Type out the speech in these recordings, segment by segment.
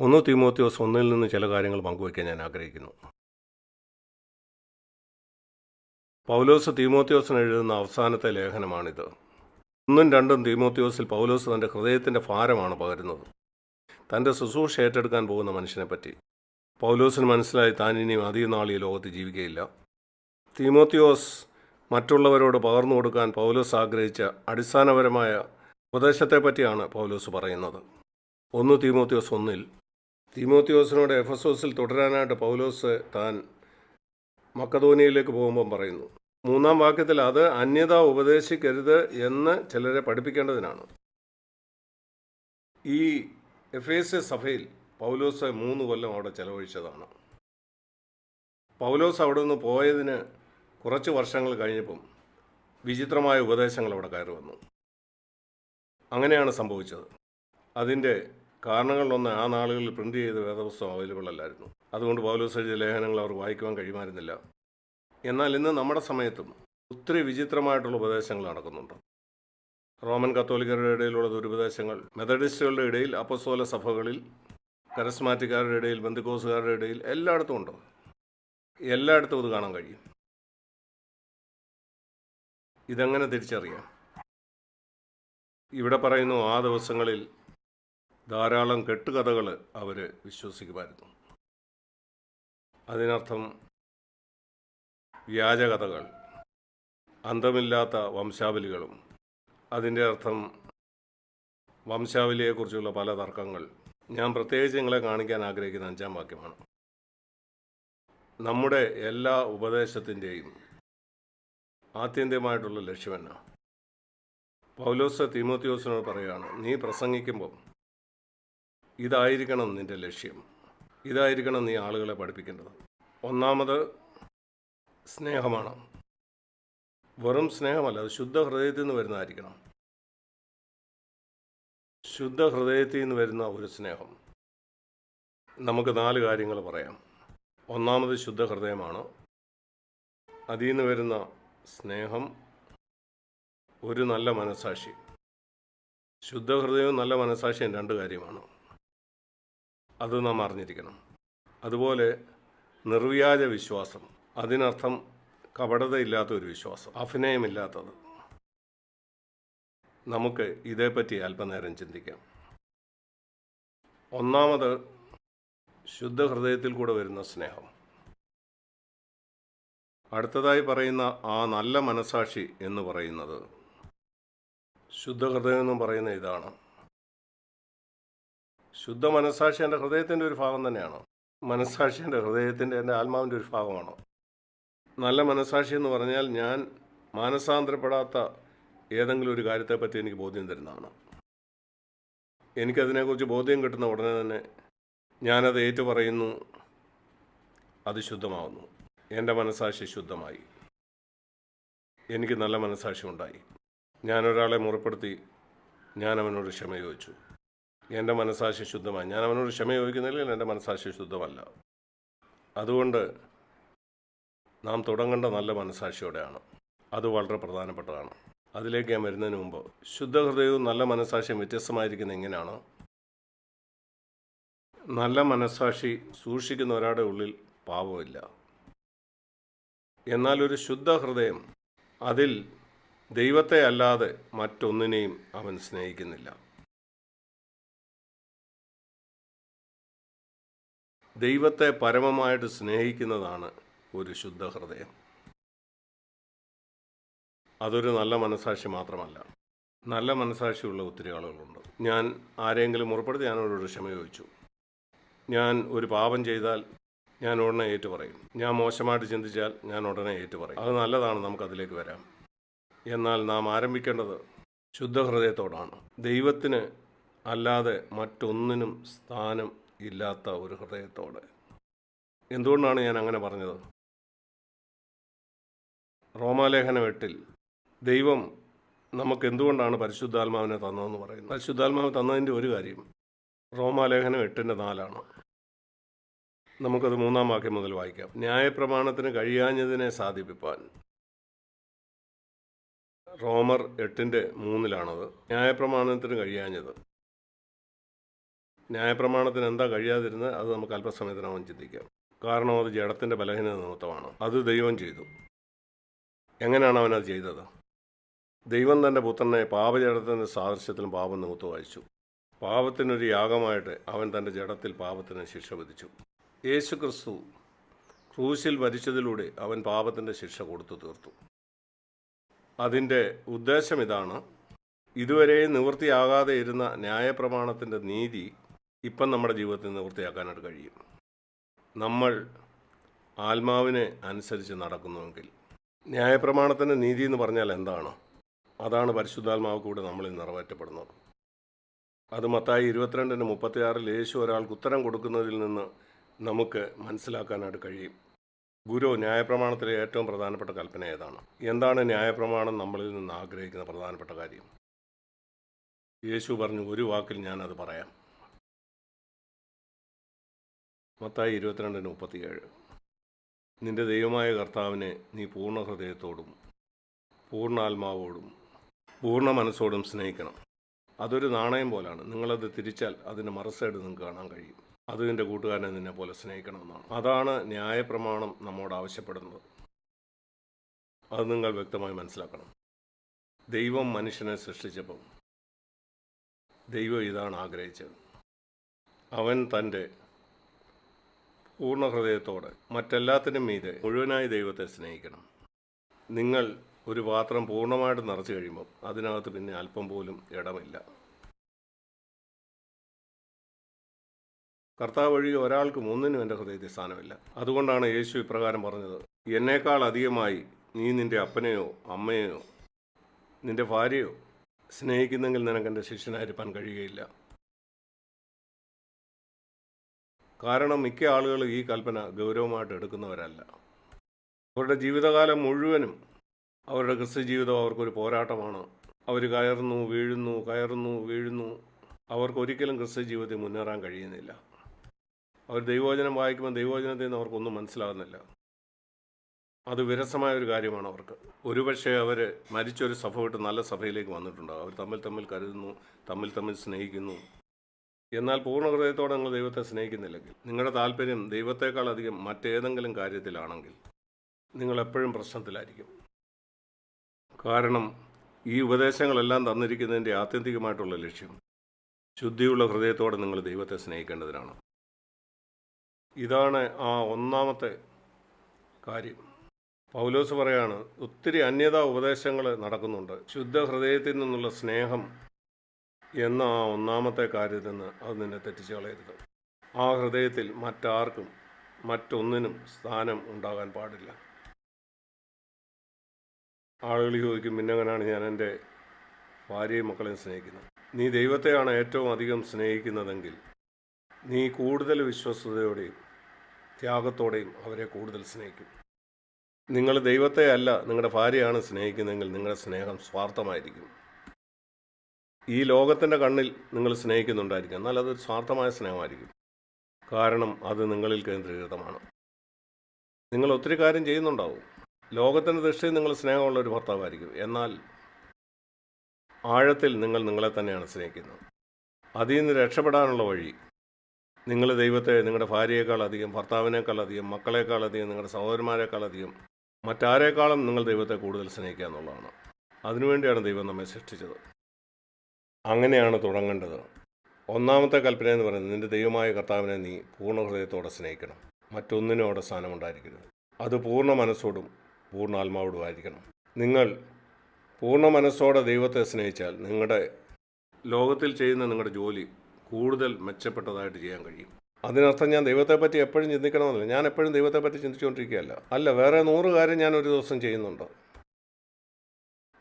ഒന്ന് തീമോത്യോസ് ഒന്നിൽ നിന്ന് ചില കാര്യങ്ങൾ പങ്കുവയ്ക്കാൻ ഞാൻ ആഗ്രഹിക്കുന്നു. പൗലോസ് തീമോത്യോസിന് എഴുതുന്ന അവസാനത്തെ ലേഖനമാണിത്. ഒന്നും രണ്ടും തീമോത്യോസിൽ പൗലോസ് തന്റെ ഹൃദയത്തിന്റെ ഭാരമാണ് പകരുന്നത്. തന്റെ ശുശ്രൂഷ ഏറ്റെടുക്കാൻ പോകുന്ന മനുഷ്യനെപ്പറ്റി. പൗലോസിന് മനസ്സിലായി താൻ ഇനിയും അധികം നാൾ ഈ ലോകത്ത് ജീവിക്കുകയില്ല. തീമോത്യോസ് മറ്റുള്ളവരോട് പകർന്നു കൊടുക്കാൻ പൗലോസ് ആഗ്രഹിച്ച അടിസ്ഥാനപരമായ ഉപദേശത്തെപ്പറ്റിയാണ് പൗലോസ് പറയുന്നത്. ഒന്ന് തീമോത്യോസ് ഒന്നിൽ തീമോത്യോസിനോട് എഫസോസിൽ തുടരാനായിട്ട് പൗലോസ് താൻ മക്കതോനിയയിലേക്ക് പോകുമ്പം പറയുന്നു. മൂന്നാം വാക്യത്തിൽ അത് അന്യത ഉപദേശിക്കരുത് എന്ന് ചിലരെ പഠിപ്പിക്കേണ്ടതിനാണ്. ഈ എഫ് എസ് സഭയിൽ പൗലോസ് മൂന്ന് കൊല്ലം അവിടെ ചെലവഴിച്ചതാണ്. പൗലോസ് അവിടെ നിന്ന് പോയതിന് കുറച്ച് വർഷങ്ങൾ കഴിഞ്ഞപ്പം വിചിത്രമായ ഉപദേശങ്ങൾ അവിടെ കയറി വന്നു. അങ്ങനെയാണ് സംഭവിച്ചത്. അതിന്റെ കാരണങ്ങളിലൊന്ന് ആ നാളുകളിൽ പ്രിന്റ് ചെയ്ത വേദപുസ്തകം അവൈലബിൾ അല്ലായിരുന്നു അതുകൊണ്ട് പൗലോസ് എഴുതിയ ലേഖനങ്ങൾ അവർ വായിക്കുവാൻ കഴിയുമായിരുന്നില്ല. എന്നാൽ ഇന്ന് നമ്മുടെ സമയത്തും ഒത്തിരി വിചിത്രമായിട്ടുള്ള ഉപദേശങ്ങൾ നടക്കുന്നുണ്ട്. റോമൻ കത്തോലിക്കരുടെ ഇടയിലുള്ള ദുരുപദേശങ്ങൾ മെത്തഡിസ്റ്റുകളുടെ ഇടയിൽ അപ്പസോല സഭകളിൽ കരസ്മാറ്റിക്കാരുടെ ഇടയിൽ ബന്ധുക്കോസുകാരുടെ ഇടയിൽ എല്ലായിടത്തും ഉണ്ട്. എല്ലായിടത്തും ഇത് കാണാൻ കഴിയും. ഇതെങ്ങനെ തിരിച്ചറിയാം? ഇവിടെ പറയുന്നു ആ ദിവസങ്ങളിൽ ധാരാളം കെട്ടുകഥകൾ അവർ വിശ്വസിക്കുമായിരുന്നു. അതിനർത്ഥം വ്യാജകഥകൾ അന്തമില്ലാത്ത വംശാവലികളും അതിന്റെ അർത്ഥം വംശാവലിയെക്കുറിച്ചുള്ള പല തർക്കങ്ങൾ. ഞാൻ പ്രത്യേകിച്ച് നിങ്ങളെ കാണിക്കാൻ ആഗ്രഹിക്കുന്ന അഞ്ചാം വാക്യമാണ്. നമ്മുടെ എല്ലാ ഉപദേശത്തിന്റെയും ആത്യന്തികമായിട്ടുള്ള ലക്ഷ്യമെന്നാ പൗലോസ് തീമോത്യോസിനോട് പറയുകയാണ് നീ പ്രസംഗിക്കുമ്പം ഇതായിരിക്കണം നിന്റെ ലക്ഷ്യം. ഇതായിരിക്കണം നീ ആളുകളെ പഠിപ്പിക്കേണ്ടത്. ഒന്നാമത് സ്നേഹമാണ്. വെറും സ്നേഹമല്ല അത് ശുദ്ധ ഹൃദയത്തിൽ നിന്ന് വരുന്നതായിരിക്കണം. ശുദ്ധ ഹൃദയത്തിൽ നിന്ന് വരുന്ന ഒരു സ്നേഹം. നമുക്ക് നാല് കാര്യങ്ങൾ പറയാം. ഒന്നാമത് ശുദ്ധ ഹൃദയമാണ്. അതിൽ നിന്ന് വരുന്ന സ്നേഹം ഒരു നല്ല മനസാക്ഷി ശുദ്ധ ഹൃദയവും നല്ല മനസാക്ഷിയും രണ്ട് കാര്യമാണ്. അത് നാം അറിഞ്ഞിരിക്കണം. അതുപോലെ നിർവ്യാജ വിശ്വാസം അതിനർത്ഥം കപടതയില്ലാത്ത ഒരു വിശ്വാസം അഭിനയമില്ലാത്തത്. നമുക്ക് ഇതേപ്പറ്റി അല്പനേരം ചിന്തിക്കാം. ഒന്നാമത് ശുദ്ധ ഹൃദയത്തിൽ കൂടെ വരുന്ന സ്നേഹം. അടുത്തതായി പറയുന്ന ആ നല്ല മനസാക്ഷി എന്ന് പറയുന്നത് ശുദ്ധ ഹൃദയം എന്ന് പറയുന്ന ഇതാണ്. ശുദ്ധ മനസ്സാക്ഷി എന്റെ ഹൃദയത്തിന്റെ ഒരു ഭാഗം തന്നെയാണോ? മനസ്സാക്ഷി എന്റെ ഹൃദയത്തിന്റെ എന്റെ ആത്മാവിന്റെ ഒരു ഭാഗമാണോ? നല്ല മനസ്സാക്ഷി എന്ന് പറഞ്ഞാൽ ഞാൻ മാനസാന്തരപ്പെടാത്ത ഏതെങ്കിലും ഒരു കാര്യത്തെപ്പറ്റി എനിക്ക് ബോധ്യം തരുന്നതാണ്. എനിക്കതിനെക്കുറിച്ച് ബോധ്യം കിട്ടുന്ന ഉടനെ തന്നെ ഞാനത് ഏറ്റുപറയുന്നു. അത് ശുദ്ധമാവുന്നു. എന്റെ മനസ്സാക്ഷി ശുദ്ധമായി. എനിക്ക് നല്ല മനസ്സാക്ഷി ഉണ്ടായി. ഞാനൊരാളെ മുറപ്പെടുത്തി ഞാൻ അവനോട് ക്ഷമ ചോദിച്ചു. എന്റെ മനസ്സാക്ഷി ശുദ്ധമായി ഞാൻ അവനോട് ക്ഷമ ചോദിക്കുന്നില്ലെങ്കിൽ എന്റെ മനസ്സാക്ഷി ശുദ്ധമല്ല. അതുകൊണ്ട് നാം തുടങ്ങേണ്ട നല്ല മനസ്സാക്ഷിയോടെയാണ് അത് വളരെ പ്രധാനപ്പെട്ടതാണ്. അതിലേക്ക് ഞാൻ വരുന്നതിന് മുമ്പ് ശുദ്ധഹൃദയവും നല്ല മനസ്സാക്ഷിയും വ്യത്യസ്തമായിരിക്കുന്ന എങ്ങനെയാണ്? നല്ല മനസ്സാക്ഷി സൂക്ഷിക്കുന്ന ഒരാളുടെ ഉള്ളിൽ പാപമില്ല. എന്നാൽ ഒരു ശുദ്ധ ഹൃദയം അതിൽ ദൈവത്തെ അല്ലാതെ മറ്റൊന്നിനെയും അവൻ സ്നേഹിക്കുന്നില്ല. ദൈവത്തെ പരമമായിട്ട് സ്നേഹിക്കുന്നതാണ് ഒരു ശുദ്ധ ഹൃദയം അതൊരു നല്ല മനസാക്ഷി മാത്രമല്ല. നല്ല മനസാക്ഷിയുള്ള ഒത്തിരി ആളുകളുണ്ട്. ഞാൻ ആരെങ്കിലും മുറപ്പെടുത്തി ഞാൻ അവരോട് ക്ഷമ ചോദിച്ചു. ഞാൻ ഒരു പാപം ചെയ്താൽ ഞാൻ ഉടനെ ഏറ്റു പറയും ഞാൻ മോശമായിട്ട് ചിന്തിച്ചാൽ ഞാൻ ഉടനെ ഏറ്റു പറയും അത് നല്ലതാണ് നമുക്കതിലേക്ക് വരാം. എന്നാൽ നാം ആരംഭിക്കേണ്ടത് ശുദ്ധ ഹൃദയത്തോടാണ് ദൈവത്തിന് അല്ലാതെ മറ്റൊന്നിനും സ്ഥാനം ഇല്ലാത്ത ഒരു ഹൃദയത്തോടെ. എന്തുകൊണ്ടാണ് ഞാൻ അങ്ങനെ പറഞ്ഞത്? റോമാലേഖനം എട്ടിൽ ദൈവം നമുക്ക് എന്തുകൊണ്ടാണ് പരിശുദ്ധാത്മാവിനെ തന്നതെന്ന് പറയുന്നത്? പരിശുദ്ധാത്മാവ് തന്നതിന്റെ ഒരു കാര്യം റോമാലേഖനം എട്ടിന്റെ നാലാണ്. നമുക്കത് മൂന്നാം വാക്യം മുതൽ വായിക്കാം. ന്യായപ്രമാണത്തിന് കഴിയാഞ്ഞതിനെ സാധിപ്പിപ്പാൻ. റോമർ എട്ടിന്റെ മൂന്നിലാണത്. ന്യായപ്രമാണത്തിന് കഴിയാഞ്ഞത്. ന്യായപ്രമാണത്തിന് എന്താ കഴിയാതിരുന്നത് അത് നമുക്ക് അല്പസമയത്തിനകം ചിന്തിക്കാം. കാരണം അത് ജഡത്തിന്റെ ബലഹീനത നിമിത്തമാണ് അത് ദൈവം ചെയ്തു. എങ്ങനെയാണ് അവൻ അത് ചെയ്തത്? ദൈവം തന്റെ പുത്രനെ പാപജടത്തിന്റെ സാദൃശ്യത്തിലും പാപം നിമിത്തം അയച്ചു. പാപത്തിനൊരു യാഗമായിട്ട് അവൻ തന്റെ ജഡത്തിൽ പാപത്തിന് ശിക്ഷ വിധിച്ചു. യേശു ക്രിസ്തു ക്രൂശിൽ മരിച്ചതിലൂടെ അവൻ പാപത്തിന്റെ ശിക്ഷ കൊടുത്തു തീർത്തു. അതിന്റെ ഉദ്ദേശം ഇതാണ് ഇതുവരെ നിവൃത്തിയാകാതെ ഇരുന്ന ന്യായപ്രമാണത്തിന്റെ നീതി ഇപ്പം നമ്മുടെ ജീവിതത്തിൽ നിവൃത്തിയാക്കാനായിട്ട് കഴിയും. നമ്മൾ ആത്മാവിനെ അനുസരിച്ച് നടക്കുന്നുവെങ്കിൽ ന്യായപ്രമാണത്തിന്റെ നീതി എന്ന് പറഞ്ഞാൽ എന്താണ് അതാണ് പരിശുദ്ധാത്മാവ് കൂടെ നമ്മളിൽ നിറവേറ്റപ്പെടുന്നത്. അത് മത്തായി ഇരുപത്തിരണ്ടിന് മുപ്പത്തിയാറിൽ യേശു ഒരാൾക്ക് ഉത്തരം കൊടുക്കുന്നതിൽ നിന്ന് നമുക്ക് മനസ്സിലാക്കാനായിട്ട് കഴിയും. ഗുരു ന്യായപ്രമാണത്തിലെ ഏറ്റവും പ്രധാനപ്പെട്ട കൽപ്പന ഏതാണ്? എന്താണ് ന്യായപ്രമാണം നമ്മളിൽ നിന്ന് ആഗ്രഹിക്കുന്ന പ്രധാനപ്പെട്ട കാര്യം? യേശു പറഞ്ഞു ഒരു വാക്കിൽ ഞാനത് പറയാം. മത്തായി ഇരുപത്തിരണ്ടിന് മുപ്പത്തിയേഴ്. നിന്റെ ദൈവമായ കർത്താവിനെ നീ പൂർണ ഹൃദയത്തോടും പൂർണാത്മാവോടും പൂർണ മനസ്സോടും സ്നേഹിക്കണം. അതൊരു നാണയം പോലാണ്. നിങ്ങളത് തിരിച്ചാൽ അതിന്റെ മറസ്സായിട്ട് നിങ്ങൾക്ക് കാണാൻ കഴിയും. അത് നിന്റെ കൂട്ടുകാരനെ നിന്നെ പോലെ സ്നേഹിക്കണമെന്നാണ്. അതാണ് ന്യായപ്രമാണം നമ്മോട് ആവശ്യപ്പെടുന്നത്. അത് നിങ്ങൾ വ്യക്തമായി മനസ്സിലാക്കണം. ദൈവം മനുഷ്യനെ സൃഷ്ടിച്ചപ്പം ദൈവം ഇതാണ് ആഗ്രഹിച്ചത്. അവൻ തന്റെ പൂർണ ഹൃദയത്തോടെ മറ്റെല്ലാത്തിനും മീതെ മുഴുവനായി ദൈവത്തെ സ്നേഹിക്കണം. നിങ്ങൾ ഒരു പാത്രം പൂർണമായിട്ട് നിറച്ചു കഴിയുമ്പോൾ അതിനകത്ത് പിന്നെ അല്പം പോലും ഇടമില്ല. കർത്താവ് വഴി ഒരാൾക്കും ഒന്നിനും എന്റെ ഹൃദയത്തിൽ സ്ഥാനമില്ല. അതുകൊണ്ടാണ് യേശു ഇപ്രകാരം പറഞ്ഞത് എന്നേക്കാൾ അധികമായി നീ നിന്റെ അപ്പനെയോ അമ്മയെയോ നിന്റെ ഭാര്യയോ സ്നേഹിക്കുന്നെങ്കിൽ നിനക്ക് എന്റെ ശിഷ്യനായിരിക്കാൻ കഴിയുകയില്ല. കാരണം മിക്ക ആളുകളും ഈ കൽപ്പന ഗൗരവമായിട്ട് എടുക്കുന്നവരല്ല. അവരുടെ ജീവിതകാലം മുഴുവനും അവരുടെ ക്രിസ്തു ജീവിതം അവർക്കൊരു പോരാട്ടമാണ്. അവർ കയറുന്നു വീഴുന്നു കയറുന്നു വീഴുന്നു. അവർക്ക് ഒരിക്കലും ക്രിസ്തു ജീവിതത്തിൽ മുന്നേറാൻ കഴിയുന്നില്ല. അവർ ദൈവോചനം വായിക്കുമ്പോൾ ദൈവോചനത്തിൽ നിന്ന് അവർക്കൊന്നും മനസ്സിലാകുന്നില്ല. അത് വിരസമായ ഒരു കാര്യമാണ് അവർക്ക്. ഒരുപക്ഷെ അവർ മരിച്ചൊരു സഭ വിട്ട് നല്ല സഭയിലേക്ക് വന്നിട്ടുണ്ടാകും അവർ തമ്മിൽ തമ്മിൽ കരുതുന്നു തമ്മിൽ തമ്മിൽ സ്നേഹിക്കുന്നു. എന്നാൽ പൂർണ ഹൃദയത്തോടെ നിങ്ങൾ ദൈവത്തെ സ്നേഹിക്കുന്നില്ലെങ്കിൽ നിങ്ങളുടെ താല്പര്യം ദൈവത്തെക്കാൾ അധികം മറ്റേതെങ്കിലും കാര്യത്തിലാണെങ്കിൽ നിങ്ങൾ എപ്പോഴും പ്രശ്നത്തിലായിരിക്കും. കാരണം ഈ ഉപദേശങ്ങളെല്ലാം തന്നിരിക്കുന്നതിന്റെ ആത്യന്തികമായിട്ടുള്ള ലക്ഷ്യം ശുദ്ധിയുള്ള ഹൃദയത്തോടെ നിങ്ങൾ ദൈവത്തെ സ്നേഹിക്കേണ്ടതിനാണ്. ഇതാണ് ആ ഒന്നാമത്തെ കാര്യം. പൗലോസ് പറയാണ് ഒത്തിരി അന്യതാ ഉപദേശങ്ങൾ നടക്കുന്നുണ്ട്. ശുദ്ധ ഹൃദയത്തിൽ നിന്നുള്ള സ്നേഹം എന്ന ആ ഒന്നാമത്തെ കാര്യത്തിൽ നിന്ന് അത് നിന്നെ തെറ്റിച്ചു കളയരുത്. ആ ഹൃദയത്തിൽ മറ്റാർക്കും മറ്റൊന്നിനും സ്ഥാനം ഉണ്ടാകാൻ പാടില്ല. ആളുകൾ ചോദിക്കും പിന്നെങ്ങനെയാണ് ഞാൻ എന്റെ ഭാര്യയും മക്കളെയും സ്നേഹിക്കുന്നത്? നീ ദൈവത്തെയാണ് ഏറ്റവും അധികം സ്നേഹിക്കുന്നതെങ്കിൽ നീ കൂടുതൽ വിശ്വസ്തയോടെയും ത്യാഗത്തോടെയും അവരെ കൂടുതൽ സ്നേഹിക്കും. നിങ്ങൾ ദൈവത്തെ അല്ല നിങ്ങളുടെ ഭാര്യയാണ് സ്നേഹിക്കുന്നതെങ്കിൽ നിങ്ങളുടെ സ്നേഹം സ്വാർത്ഥമായിരിക്കും. ഈ ലോകത്തിന്റെ കണ്ണിൽ നിങ്ങൾ സ്നേഹിക്കുന്നുണ്ടായിരിക്കും. എന്നാൽ അതൊരു സ്വാർത്ഥമായ സ്നേഹമായിരിക്കും. കാരണം അത് നിങ്ങളിൽ കേന്ദ്രീകൃതമാണ്. നിങ്ങൾ ഒത്തിരി കാര്യം ചെയ്യുന്നുണ്ടാവും. ലോകത്തിന്റെ ദൃഷ്ടിയിൽ നിങ്ങൾ സ്നേഹമുള്ള ഒരു ഭർത്താവായിരിക്കും. എന്നാൽ ആഴത്തിൽ നിങ്ങൾ നിങ്ങളെ തന്നെയാണ് സ്നേഹിക്കുന്നത്. അതിൽ നിന്ന് രക്ഷപ്പെടാനുള്ള വഴി നിങ്ങൾ ദൈവത്തെ നിങ്ങളുടെ ഭാര്യയേക്കാൾ അധികം ഭർത്താവിനേക്കാൾ അധികം മക്കളെക്കാൾ അധികം നിങ്ങളുടെ സഹോദരന്മാരെക്കാൾ അധികം മറ്റാരേക്കാളും നിങ്ങൾ ദൈവത്തെ കൂടുതൽ സ്നേഹിക്കുക എന്നുള്ളതാണ്. അതിനുവേണ്ടിയാണ് ദൈവം നമ്മെ സൃഷ്ടിച്ചത്. അങ്ങനെയാണ് തുടങ്ങേണ്ടത്. ഒന്നാമത്തെ കൽപ്പന എന്ന് പറയുന്നത് നിന്റെ ദൈവമായ കർത്താവിനെ നീ പൂർണ ഹൃദയത്തോടെ സ്നേഹിക്കണം. മറ്റൊന്നിനും അവിടെ സ്ഥാനമുണ്ടായിരിക്കരുത് അത് പൂർണ മനസ്സോടും പൂർണ ആത്മാവോടും ആയിരിക്കണം. നിങ്ങൾ പൂർണ മനസ്സോടെ ദൈവത്തെ സ്നേഹിച്ചാൽ നിങ്ങളുടെ ലോകത്തിൽ ചെയ്യുന്ന നിങ്ങളുടെ ജോലി കൂടുതൽ മെച്ചപ്പെട്ടതായിട്ട് ചെയ്യാൻ കഴിയും. അതിനർത്ഥം ഞാൻ ദൈവത്തെപ്പറ്റി എപ്പോഴും ചിന്തിക്കണമെന്നില്ല. ഞാൻ എപ്പോഴും ദൈവത്തെപ്പറ്റി ചിന്തിച്ചുകൊണ്ടിരിക്കുകയല്ല. അല്ല വേറെ നൂറ് കാര്യം ഞാൻ ഒരു ദിവസം ചെയ്യുന്നുണ്ട്.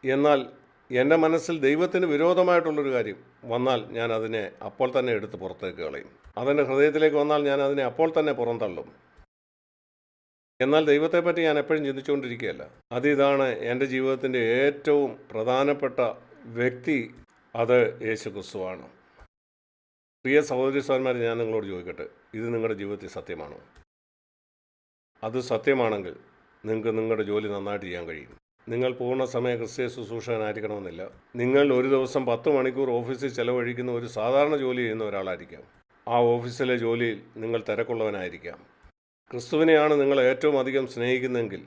എന്നാൽ എന്റെ മനസ്സിൽ ദൈവത്തിന് വിരോധമായിട്ടുള്ളൊരു കാര്യം വന്നാൽ ഞാൻ അതിനെ അപ്പോൾ തന്നെ എടുത്ത് പുറത്തേക്ക് കളയും. അതെന്റെ ഹൃദയത്തിലേക്ക് വന്നാൽ ഞാൻ അതിനെ അപ്പോൾ തന്നെ പുറന്തള്ളും എന്നാൽ ദൈവത്തെപ്പറ്റി ഞാൻ എപ്പോഴും ചിന്തിച്ചുകൊണ്ടിരിക്കുകയല്ല. അതിതാണ് എന്റെ ജീവിതത്തിന്റെ ഏറ്റവും പ്രധാനപ്പെട്ട വ്യക്തി അത് യേശു ക്രിസ്തുവാണ് പ്രിയ സഹോദരി സഹോദരന്മാരെ ഞാൻ നിങ്ങളോട് ചോദിക്കട്ടെ ഇത് നിങ്ങളുടെ ജീവിതത്തിൽ സത്യമാണോ? അത് സത്യമാണെങ്കിൽ നിങ്ങൾക്ക് നിങ്ങളുടെ ജോലി നന്നായിട്ട് ചെയ്യാൻ കഴിയും. നിങ്ങൾ പൂർണ സമയ ക്രിസ്തീയ ശുശ്രൂഷകനായിരിക്കണമെന്നില്ല. നിങ്ങൾ ഒരു ദിവസം പത്ത് മണിക്കൂർ ഓഫീസിൽ ചെലവഴിക്കുന്ന ഒരു സാധാരണ ജോലി ചെയ്യുന്ന ഒരാളായിരിക്കാം. ആ ഓഫീസിലെ ജോലിയിൽ നിങ്ങൾ തിരക്കുള്ളവനായിരിക്കാം. ക്രിസ്തുവിനെയാണ് നിങ്ങൾ ഏറ്റവും അധികം സ്നേഹിക്കുന്നതെങ്കിൽ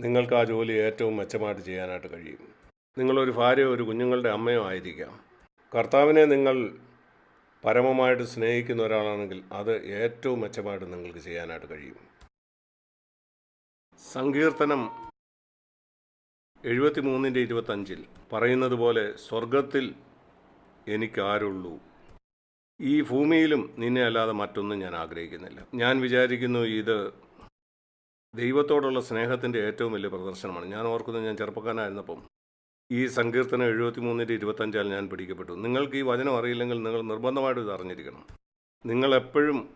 നിങ്ങൾക്ക് ആ ജോലി ഏറ്റവും മെച്ചമായിട്ട് ചെയ്യാനായിട്ട് കഴിയും. നിങ്ങളൊരു ഭാര്യയോ ഒരു കുഞ്ഞുങ്ങളുടെ അമ്മയോ ആയിരിക്കാം. കർത്താവിനെ നിങ്ങൾ പരമമായിട്ട് സ്നേഹിക്കുന്ന ഒരാളാണെങ്കിൽ അത് ഏറ്റവും മെച്ചമായിട്ട് നിങ്ങൾക്ക് ചെയ്യാനായിട്ട് കഴിയും. സങ്കീർത്തനം എഴുപത്തി മൂന്നിന്റെ ഇരുപത്തഞ്ചിൽ പറയുന്നത് പോലെ സ്വർഗത്തിൽ എനിക്കാരുള്ളൂ. ഈ ഭൂമിയിലും നിന്നെ അല്ലാതെ മറ്റൊന്നും ഞാൻ ആഗ്രഹിക്കുന്നില്ല. ഞാൻ വിചാരിക്കുന്നു ഇത് ദൈവത്തോടുള്ള സ്നേഹത്തിന്റെ ഏറ്റവും വലിയ പ്രദർശനമാണ്. ഞാൻ ഓർക്കുന്നത് ഞാൻ ചെറുപ്പക്കാരനായിരുന്നപ്പം ഈ സങ്കീർത്തനം എഴുപത്തി മൂന്നിന്റെ ഇരുപത്തഞ്ചാൽ ഞാൻ പിടിക്കപ്പെട്ടു. നിങ്ങൾക്ക് ഈ വചനം അറിയില്ലെങ്കിൽ നിങ്ങൾ നിർബന്ധമായിട്ട് ഇത് അറിഞ്ഞിരിക്കണം. നിങ്ങൾ എപ്പോഴും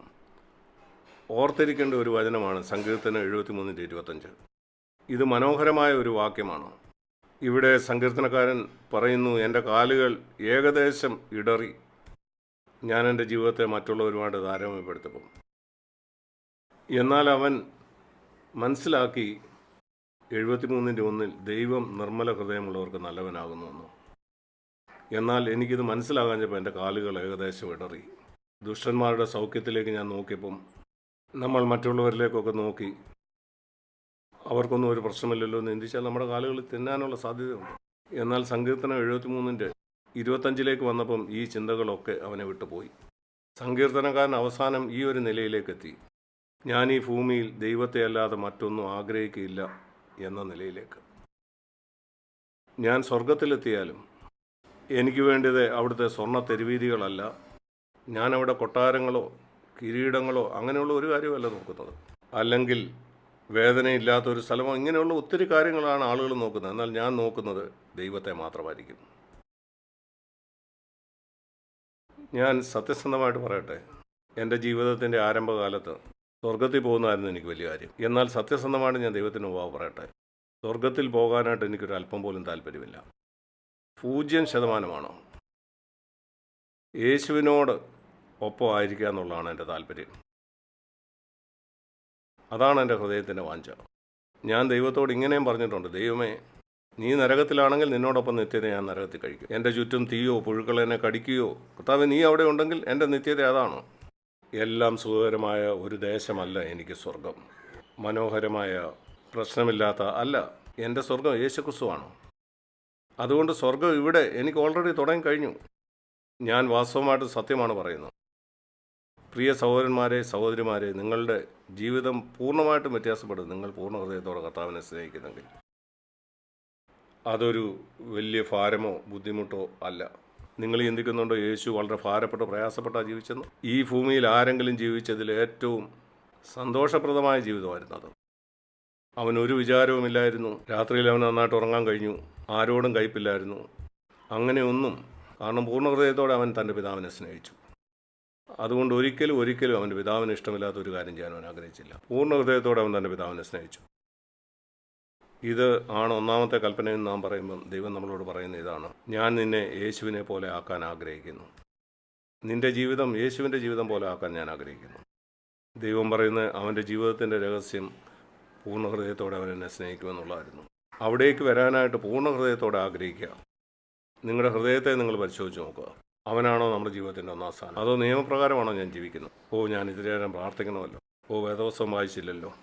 ഓർത്തിരിക്കേണ്ട ഒരു വചനമാണ് സങ്കീർത്തനം എഴുപത്തി മൂന്നിന്റെ ഇരുപത്തഞ്ച് ഇത് മനോഹരമായ ഒരു വാക്യമാണ്. ഇവിടെ സങ്കീർത്തനക്കാരൻ പറയുന്നു എന്റെ കാലുകൾ ഏകദേശം ഇടറി. ഞാൻ എന്റെ ജീവിതത്തെ മറ്റുള്ളവരുമായിട്ട് താരതമ്യപ്പെടുത്തപ്പം എന്നാൽ അവൻ മനസ്സിലാക്കി എഴുപത്തിമൂന്നിന്റെ ഒന്നിൽ ദൈവം നിർമ്മല ഹൃദയമുള്ളവർക്ക് നല്ലവനാകുന്നു എന്നാൽ എനിക്കിത് മനസ്സിലാകാൻ മനസ്സിലാകാഞ്ഞപ്പോൾ എന്റെ കാലുകൾ ഏകദേശം ഇടറി. ദുഷ്ടന്മാരുടെ സൗഖ്യത്തിലേക്ക് ഞാൻ നോക്കിയപ്പം നമ്മൾ മറ്റുള്ളവരിലേക്കൊക്കെ നോക്കി അവർക്കൊന്നും ഒരു പ്രശ്നമില്ലല്ലോ എന്ന് ചിന്തിച്ചാൽ നമ്മുടെ കാലുകളിൽ തിന്നാനുള്ള സാധ്യതയുണ്ട്. എന്നാൽ സങ്കീർത്തനം എഴുപത്തിമൂന്നിന്റെ ഇരുപത്തഞ്ചിലേക്ക് വന്നപ്പം ഈ ചിന്തകളൊക്കെ അവനെ വിട്ടുപോയി. സങ്കീർത്തനക്കാരൻ അവസാനം ഈ ഒരു നിലയിലേക്കെത്തി. ഞാൻ ഈ ഭൂമിയിൽ ദൈവത്തെ അല്ലാതെ മറ്റൊന്നും ആഗ്രഹിക്കില്ല എന്ന നിലയിലേക്ക്. ഞാൻ സ്വർഗത്തിലെത്തിയാലും എനിക്ക് വേണ്ടത് അവിടുത്തെ സ്വർണ തെരുവീതികളല്ല ഞാനവിടെ കൊട്ടാരങ്ങളോ കിരീടങ്ങളോ അങ്ങനെയുള്ള ഒരു കാര്യമല്ല നോക്കുന്നത്. അല്ലെങ്കിൽ വേദനയില്ലാത്ത ഒരു സ്ഥലമോ ഇങ്ങനെയുള്ള ഒത്തിരി കാര്യങ്ങളാണ് ആളുകൾ നോക്കുന്നത്. എന്നാൽ ഞാൻ നോക്കുന്നത് ദൈവത്തെ മാത്രമായിരിക്കും. ഞാൻ സത്യസന്ധമായിട്ട് പറയട്ടെ എന്റെ ജീവിതത്തിന്റെ ആരംഭകാലത്ത് സ്വർഗത്തിൽ പോകുന്നതായിരുന്നു എനിക്ക് വലിയ കാര്യം. എന്നാൽ സത്യസന്ധമായിട്ട് ഞാൻ ദൈവത്തിന് ഉപാവ് പറയട്ടെ സ്വർഗത്തിൽ പോകാനായിട്ട് എനിക്കൊരു അല്പം പോലും താല്പര്യമില്ല. പൂജ്യം ശതമാനമാണോ? യേശുവിനോട് ഒപ്പം ആയിരിക്കുക എന്നുള്ളതാണ് എന്റെ താല്പര്യം. അതാണ് എന്റെ ഹൃദയത്തിന്റെ വാഞ്ച. ഞാൻ ദൈവത്തോട് ഇങ്ങനെയും പറഞ്ഞിട്ടുണ്ട് ദൈവമേ നീ നരകത്തിലാണെങ്കിൽ നിന്നോടൊപ്പം നിത്യത ഞാൻ നരകത്തിൽ കഴിക്കും. എന്റെ ചുറ്റും തീയോ പുഴുക്കൾ എന്നെ കടിക്കുകയോ കർത്താവ് നീ അവിടെ ഉണ്ടെങ്കിൽ എന്റെ നിത്യത അതാണ്? എല്ലാം സുഖകരമായ ഒരു ദേശമല്ല എനിക്ക് സ്വർഗം മനോഹരമായ പ്രശ്നമില്ലാത്ത അല്ല എന്റെ സ്വർഗം യേശുക്രിസ്തുവാണ്. അതുകൊണ്ട് സ്വർഗം ഇവിടെ എനിക്ക് ഓൾറെഡി തുടങ്ങി കഴിഞ്ഞു. ഞാൻ വാസ്തവമായിട്ട് സത്യമാണ് പറയുന്നത്. പ്രിയ സഹോദരന്മാരെ സഹോദരിമാരെ നിങ്ങളുടെ ജീവിതം പൂർണമായിട്ടും വ്യത്യാസപ്പെടും. നിങ്ങൾ പൂർണ ഹൃദയത്തോടെ കർത്താവിനെ സ്നേഹിക്കുന്നെങ്കിൽ. അതൊരു വലിയ ഭാരമോ ബുദ്ധിമുട്ടോ അല്ല. നിങ്ങൾ ചിന്തിക്കുന്നുണ്ടോ യേശു വളരെ ഭാരപ്പെട്ടോ പ്രയാസപ്പെട്ടാണ് ജീവിച്ചെന്ന്? ഈ ഭൂമിയിൽ ആരെങ്കിലും ജീവിച്ചതിൽ ഏറ്റവും സന്തോഷപ്രദമായ ജീവിതമായിരുന്നു അത്. അവനൊരു വിചാരവുമില്ലായിരുന്നു രാത്രിയിൽ അവൻ നന്നായിട്ട് ഉറങ്ങാൻ കഴിഞ്ഞു. ആരോടും കയ്പില്ലായിരുന്നു. അങ്ങനെയൊന്നും കാരണം പൂർണ ഹൃദയത്തോടെ അവൻ തന്റെ പിതാവിനെ സ്നേഹിച്ചു. അതുകൊണ്ട് ഒരിക്കലും ഒരിക്കലും അവന്റെ പിതാവിന് ഇഷ്ടമില്ലാത്ത ഒരു കാര്യം ചെയ്യാൻ അവൻ ആഗ്രഹിച്ചില്ല. പൂർണ ഹൃദയത്തോടെ അവൻ തന്റെ പിതാവിനെ സ്നേഹിച്ചു. ഇത് ആണ് ഒന്നാമത്തെ കൽപ്പനയെന്ന് നാം പറയുമ്പം ദൈവം നമ്മളോട് പറയുന്ന ഇതാണ്. ഞാൻ നിന്നെ യേശുവിനെ പോലെ ആക്കാൻ ആഗ്രഹിക്കുന്നു. നിന്റെ ജീവിതം യേശുവിന്റെ ജീവിതം പോലെ ആക്കാൻ ഞാൻ ആഗ്രഹിക്കുന്നു. ദൈവം പറയുന്ന അവന്റെ ജീവിതത്തിന്റെ രഹസ്യം പൂർണ ഹൃദയത്തോടെ അവൻ എന്നെ സ്നേഹിക്കുമെന്നുള്ളതായിരുന്നു. അവിടേക്ക് വരാനായിട്ട് പൂർണ ഹൃദയത്തോടെ ആഗ്രഹിക്കുക. നിങ്ങളുടെ ഹൃദയത്തെ നിങ്ങൾ പരിശോധിച്ച് നോക്കുക. അവനാണോ നമ്മുടെ ജീവിതത്തിന്റെ ഒന്നാം സ്ഥാനം? അതോ നിയമപ്രകാരമാണോ ഞാൻ ജീവിക്കുന്നത്? ഓ ഞാൻ ഇതിലേറെ പ്രാർത്ഥിക്കണമല്ലോ. ഓ വേദവസ്വം വായിച്ചില്ലല്ലോ.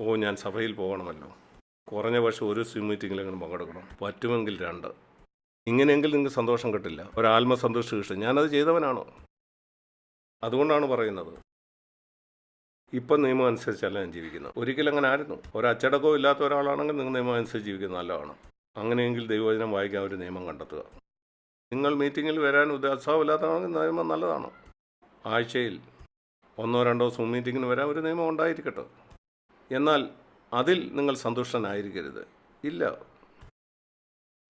ഓ ഞാൻ സഭയിൽ പോകണമല്ലോ. കുറഞ്ഞ പക്ഷം ഒരു സ്വിം മീറ്റിങ്ങിലെങ്കിലും പങ്കെടുക്കണം. പറ്റുമെങ്കിൽ രണ്ട്. ഇങ്ങനെയെങ്കിൽ നിങ്ങൾക്ക് സന്തോഷം കിട്ടില്ല. ഒരാത്മസന്തോഷം കിട്ടും. ഞാനത് ചെയ്തവനാണോ? അതുകൊണ്ടാണ് പറയുന്നത്. ഇപ്പം നിയമം അനുസരിച്ചല്ല ഞാൻ ജീവിക്കുന്നത്. ഒരിക്കലും അങ്ങനെ ആയിരുന്നു. ഒരച്ചടക്കവും ഇല്ലാത്ത ഒരാളാണെങ്കിൽ നിങ്ങൾ നിയമം അനുസരിച്ച് ജീവിക്കുന്നത് നല്ലതാണ്. അങ്ങനെയെങ്കിൽ ദൈവവചനം വായിക്കാൻ ഒരു നിയമം കണ്ടെത്തുക. നിങ്ങൾ മീറ്റിങ്ങിൽ വരാൻ ഉത്സാഹമില്ലാത്തതാണെങ്കിൽ നിയമം നല്ലതാണ്. ആഴ്ചയിൽ ഒന്നോ രണ്ടോ സൂം മീറ്റിങ്ങിന് വരാൻ ഒരു നിയമം ഉണ്ടായിരിക്കട്ടെ. എന്നാൽ അതിൽ നിങ്ങൾ സന്തുഷ്ടനായിരിക്കരുത്. ഇല്ല.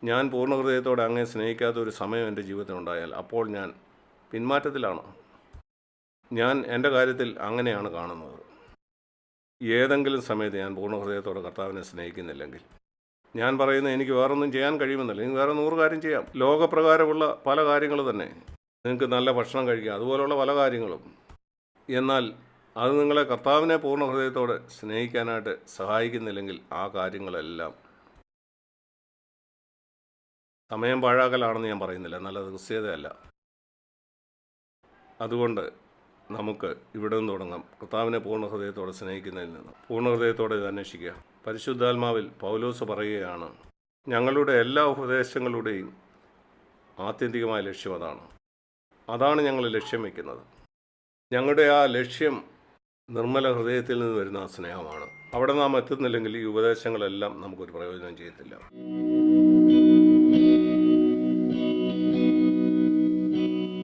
ഞാൻ പൂർണ ഹൃദയത്തോടെ അങ്ങേ സ്നേഹിക്കാത്ത ഒരു സമയം എന്റെ ജീവിതത്തിൽ ഉണ്ടായാൽ അപ്പോൾ ഞാൻ പിന്മാറ്റത്തിലാണ്? ഞാൻ എന്റെ കാര്യത്തിൽ അങ്ങനെയാണ് കാണുന്നത്. ഏതെങ്കിലും സമയത്ത് ഞാൻ പൂർണ ഹൃദയത്തോടെ കർത്താവിനെ സ്നേഹിക്കുന്നില്ലെങ്കിൽ ഞാൻ പറയുന്നത് എനിക്ക് വേറൊന്നും ചെയ്യാൻ കഴിയുമെന്നല്ല. എനിക്ക് വേറെ നൂറ് കാര്യം ചെയ്യാം. ലോകപ്രകാരമുള്ള പല കാര്യങ്ങൾ തന്നെ നിങ്ങൾക്ക് നല്ല ഭക്ഷണം കഴിക്കാം. അതുപോലുള്ള പല കാര്യങ്ങളും. എന്നാൽ അത് നിങ്ങളെ കർത്താവിനെ പൂർണ ഹൃദയത്തോടെ സ്നേഹിക്കാനായിട്ട് സഹായിക്കുന്നില്ലെങ്കിൽ ആ കാര്യങ്ങളെല്ലാം സമയം പാഴാക്കലാണെന്ന് ഞാൻ പറയുന്നില്ല. നല്ല ദൃശ്യതയല്ല അതുകൊണ്ട് നമുക്ക് ഇവിടെ നിന്ന് തുടങ്ങാം. കർത്താവിനെ പൂർണ ഹൃദയത്തോടെ സ്നേഹിക്കുന്നതിൽ നിന്ന്. പൂർണ ഹൃദയത്തോടെ ഇത് അന്വേഷിക്കുക. പരിശുദ്ധാത്മാവിൽ പൗലോസ് പറയുകയാണ് ഞങ്ങളുടെ എല്ലാ ഉപദേശങ്ങളുടെയും ആത്യന്തികമായ ലക്ഷ്യം അതാണ്. അതാണ് ഞങ്ങൾ ലക്ഷ്യം വയ്ക്കുന്നത്. ഞങ്ങളുടെ ആ ലക്ഷ്യം നിർമ്മല ഹൃദയത്തിൽ നിന്ന് വരുന്ന സ്നേഹമാണ്. അവിടെ നാം എത്തുന്നില്ലെങ്കിൽ ഈ ഉപദേശങ്ങളെല്ലാം നമുക്കൊരു പ്രയോജനം ചെയ്യത്തില്ല.